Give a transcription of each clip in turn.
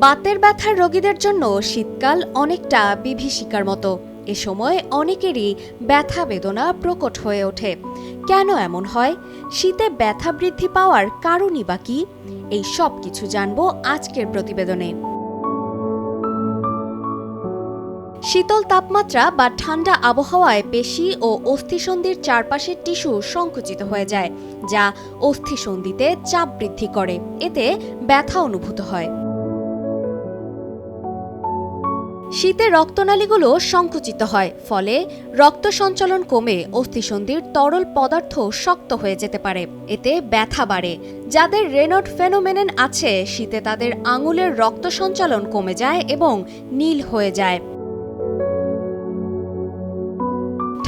বাতের ব্যথার রোগীদের জন্য শীতকাল অনেকটা বিভীষিকার মতো। এ সময় অনেকেরই ব্যথা বেদনা প্রকট হয়ে ওঠে। কেন এমন হয়? শীতে ব্যথা বৃদ্ধি পাওয়ার কারণই বা কি? এই সব কিছু জানব আজকের প্রতিবেদনে। শীতল তাপমাত্রা বা ঠান্ডা আবহাওয়ায় পেশি ও অস্থিসন্ধির চারপাশের টিস্যু সংকুচিত হয়ে যায়, যা অস্থিসন্ধিতে চাপ বৃদ্ধি করে। এতে ব্যথা অনুভূত হয়। শীতে রক্তনালীগুলো সংকুচিত হয়, ফলে রক্ত সঞ্চালন কমে অস্থিসন্ধির তরল পদার্থ শক্ত হয়ে যেতে পারে। এতে ব্যথা বাড়ে। যাদের রেনট ফেনোমেন আছে, শীতে তাদের আঙুলের রক্ত সঞ্চালন কমে যায় এবং নীল হয়ে যায়।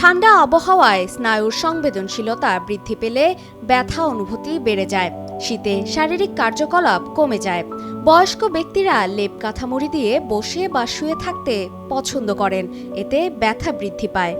ঠান্ডা আবহাওয়ায় স্নায়ুর সংবেদনশীলতা বৃদ্ধি পেলে ব্যথা অনুভূতি বেড়ে যায়। শীতে শারীরিক কার্যকলাপ কমে যায়। বয়স্ক ব্যক্তিরা লেপ কাঁথামুড়ি দিয়ে বসে বা শুয়ে থাকতে পছন্দ করেন। এতে ব্যথা বৃদ্ধি পায়।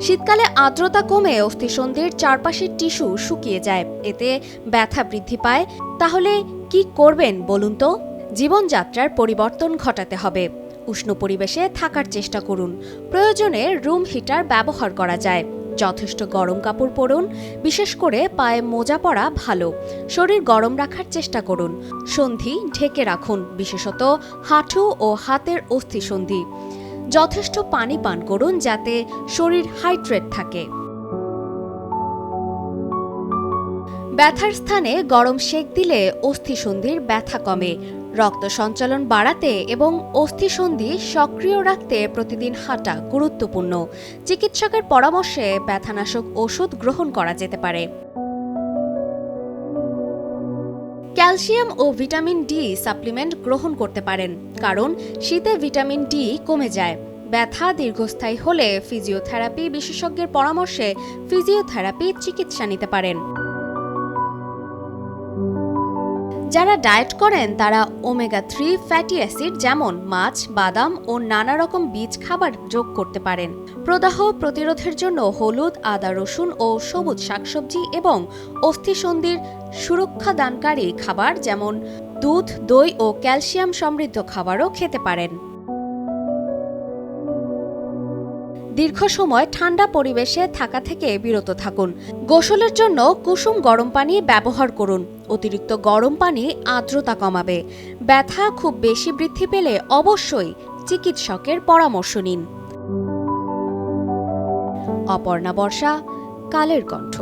শীতকালে আর্দ্রতা কমে অস্থিসন্ধির চারপাশের টিস্যু শুকিয়ে যায়। এতে ব্যথা বৃদ্ধি পায়। তাহলে কি করবেন বলুন তো? জীবনযাত্রার পরিবর্তন ঘটাতে হবে। উষ্ণ পরিবেশে থাকার চেষ্টা করুন। প্রয়োজনে রুম হিটার ব্যবহার করা যায়। যথেষ্ট গরম কাপড় পরুন, বিশেষ করে পায়ে মোজা পরা ভালো। শরীর গরম রাখার চেষ্টা করুন। সন্ধি ঢেকে রাখুন, বিশেষত হাঁটু ও হাতের অস্থি সন্ধি। যথেষ্ট পানি পান করুন যাতে শরীর হাইড্রেট থাকে। ব্যথার স্থানে গরম সেক দিলে অস্থিসন্ধির ব্যথা কমে। রক্ত সঞ্চালন বাড়াতে এবং অস্থিসন্ধি সক্রিয় রাখতে প্রতিদিন হাঁটা গুরুত্বপূর্ণ। চিকিৎসকের পরামর্শে ব্যথানাশক ওষুধ গ্রহণ করা যেতে পারে। ক্যালসিয়াম ও ভিটামিন ডি সাপ্লিমেন্ট গ্রহণ করতে পারেন, কারণ শীতে ভিটামিন ডি কমে যায়। ব্যথা দীর্ঘস্থায়ী হলে ফিজিওথেরাপি বিশেষজ্ঞের পরামর্শে ফিজিওথেরাপি চিকিৎসা নিতে পারেন। যারা ডায়েট করেন, তারা ওমেগা থ্রি ফ্যাটি অ্যাসিড যেমন মাছ, বাদাম ও নানা রকম বীজ খাবার যোগ করতে পারেন। প্রদাহ প্রতিরোধের জন্য হলুদ, আদা, রসুন ও সবুজ শাকসবজি এবং অস্থিসন্ধির সুরক্ষা দানকারী খাবার যেমন দুধ, দই ও ক্যালসিয়াম সমৃদ্ধ খাবারও খেতে পারেন। দীর্ঘ সময় ঠান্ডা পরিবেশে থাকা থেকে বিরত থাকুন। গোসলের জন্য কুসুম গরম পানি ব্যবহার করুন। অতিরিক্ত গরম পানি আর্দ্রতা কমাবে। ব্যথা খুব বেশি বৃদ্ধি পেলে অবশ্যই চিকিৎসকের পরামর্শ নিন। অপর্ণা বর্ষা, কালের কণ্ঠ।